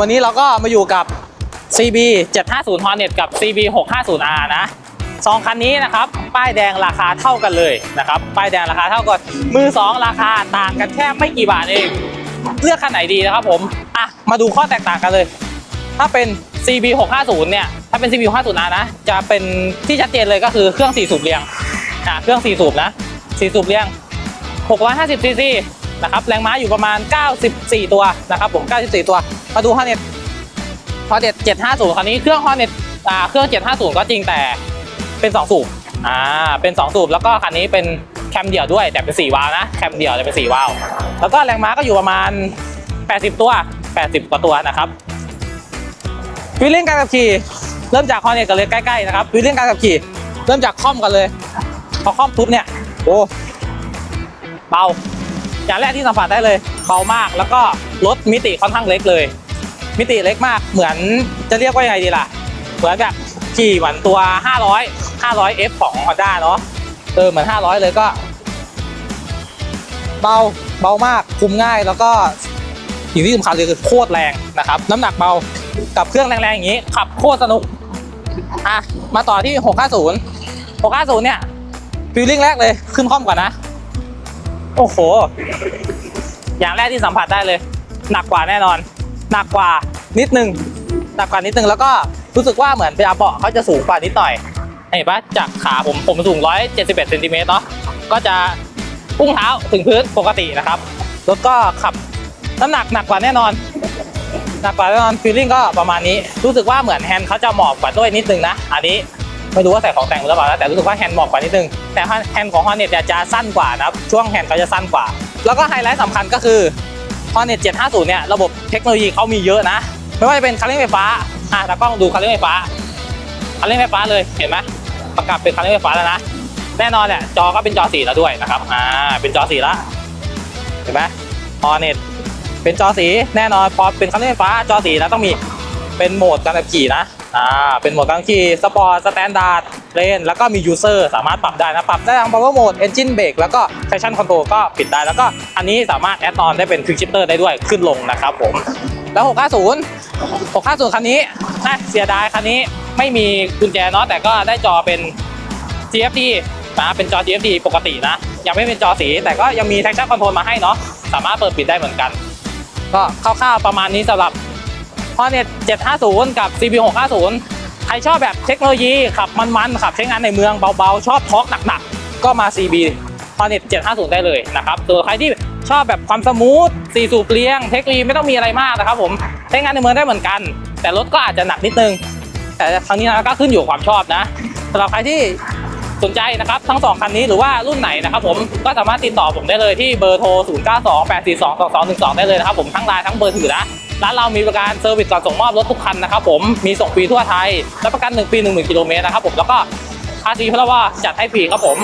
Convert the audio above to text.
วันนี้เราก็มาอยู่กับ CB 750 Hornet กับ CB 650R นะสองคันนี้นะครับ ป้ายแดงราคาเท่ากันเลยนะครับ ป้ายแดงราคาเท่ากัน มือ 2 ราคาต่างกันแค่ไม่กี่บาทเอง เลือกคันไหนดีนะครับผม อะ มาดูข้อแตกต่างกันเลย ถ้าเป็น CB 650เนี่ย ถ้าเป็น CB 650R นะ จะเป็นที่ชัดเจนเลยก็คือเครื่อง 4 สูบเรียง อะ เครื่อง 4 สูบนะ 4 สูบเรียง 650ซีซีนะครับ แรงม้าอยู่ประมาณ 94 ตัวนะครับผม 94 ตัว มาดู Hornet Hornet 750คันนี้เครื่อง Hornet อ่าเครื่อง 750 ก็จริงแต่เป็น 2 สูบอ่าเป็น 2 สูบแล้วก็คันนี้เป็นแคมเดี่ยวด้วยแต่เป็น 4 วาล์วนะแคมเดี่ยวแต่เป็น 4 วาล์วแล้วก็แรงม้าก็อยู่ประมาณ 80 ตัว 80 กว่าตัวนะครับวิลลิ่งการขับขี่เริ่มจาก Hornet กันเลยใกล้ๆนะครับวิลลิ่งการขับขี่เริ่มจากคอมกันเลย พอคอมปุ๊บเนี่ยโอ้เบาอย่างแรกที่สัมผัสได้เลย เบามากแล้วก็รถมิติค่อนข้างเล็กเลย มิติเล็กมาก เหมือนจะเรียกว่ายังไงดีล่ะ เหมือนแบบขี่เหมือนตัว 500 500 F ของ Honda เนาะเออเหมือน 500 เลยก็ เบาเบามากคุมง่ายแล้วก็สิ่างที่สำคัญเลยคือโคตรแรงนะครับ น้ำหนักเบากับเครื่องแรงๆอย่างนี้ ขับโคตรสนุกอะมาต่อที่ 650 650 เนี่ยฟีลลิ่งแรกเลยขึ้นค่อมก่อนนะ โอ้โห อย่างแรกที่สัมผัสได้เลย หนักกว่าแน่นอน หนักกว่า นิดนึงหนักกว่านิดนึงแล้วก็รู้สึกว่าเหมือนเวลาเบาะเขาจะสูงกว่านิดหน่อยเห็นปะจากขาผมผมสูง 171เซนติเมตรเนาะก็จะพุ่งเท้าถึงพื้นปกตินะครับรถก็ขับน้ำหนักหนักกว่าแน่นอนหนักกว่าแน่นอนฟีลลิ่งก็ประมาณนี้รู้สึกว่าเหมือนแฮนด์เขาจะหมอบกว่าด้วยนิดนึงนะอันนี้ไม่รู้ว่าใส่ของแต่งหรือเปล่านะแต่รู้สึกว่าแฮนด์หมอบกว่านิดนึงแต่แฮนด์ของ Hornet เนี่ยจะสั้นกว่านะครับช่วงแฮนด์เขาจะสั้นกว่า แล้วก็ไฮไลท์สำคัญก็คือ Hornet 750เนี่ยระบบเทคโนโลยีเขามีเยอะนะ ไม่ว่าจะเป็นคันเร่งไฟฟ้าอะตากล้องดูคันเร่งไฟฟ้าคันเร่งไฟฟ้าเลยเห็นไหมประกับเป็นคันเร่งไฟฟ้าแล้วนะแน่นอนแหละจอก็เป็นจอสีแล้วด้วยนะครับอ่าเป็นจอสีละเห็นไหม Hornet เป็นจอสีแน่นอนพอเป็นคันเร่งไฟฟ้าจอสีแล้วต้องมีเป็นโหมดการขับขี่นะอ่าเป็นโหมดการขับขี่สปอร์ตสแตนดาร์ดเลนแล้วก็มียูเซอร์สามารถปรับได้นะปรับได้ทั้ง power mode engine brake แล้วก็ traction control ก็ปิดได้แล้วก็อันนี้สามารถแอดออนได้เป็น quick shifter ได้ด้วยขึ้นลงนะครับผม แล้ว 650 650 คันนี้นะเสียดายคันนี้ไม่มีกุญแจเนาะแต่ก็ได้จอเป็น TFT นะเป็นจอ TFT ปกตินะ ยังไม่เป็นจอสี แต่ก็ยังมี traction control มาให้เนาะสามารถเปิดปิดได้เหมือนกัน ก็คร่าวๆประมาณนี้สำหรับ Hornet 750 กับ CB 650 ใครชอบแบบเทคโนโลยีขับมันๆขับใช้งานในเมืองเบาๆ ชอบทอร์กหนักๆ ก็มา CB Hornet 750 ได้เลยนะครับส่วนใครที่ ชอบแบบความสมูทสี่สูบเรียง เทคลีไม่ต้องมีอะไรมากนะครับผมใช้งานในเมืองได้เหมือนกัน แต่รถก็อาจจะหนักนิดนึง แต่ครั้งนี้นะก็ขึ้นอยู่ความชอบนะสำหรับใครที่สนใจนะครับทั้งสองคันนี้หรือว่ารุ่นไหนนะครับผมก็สามารถติดต่อผมได้เลยที่เบอร์โทร 0928422212 ได้เลยนะครับผมทั้งไลน์ทั้งเบอร์ถือนะร้านเรามีบริการเซอร์วิสก่อนส่งมอบรถทุกคันนะครับผมมีส่งฟรีทั่วไทยรับประกัน 1 ปี 1 0,000กิโลเมตรนะครับผมแล้วก็ภาษีพลว่าจัดให้ฟรีครับผม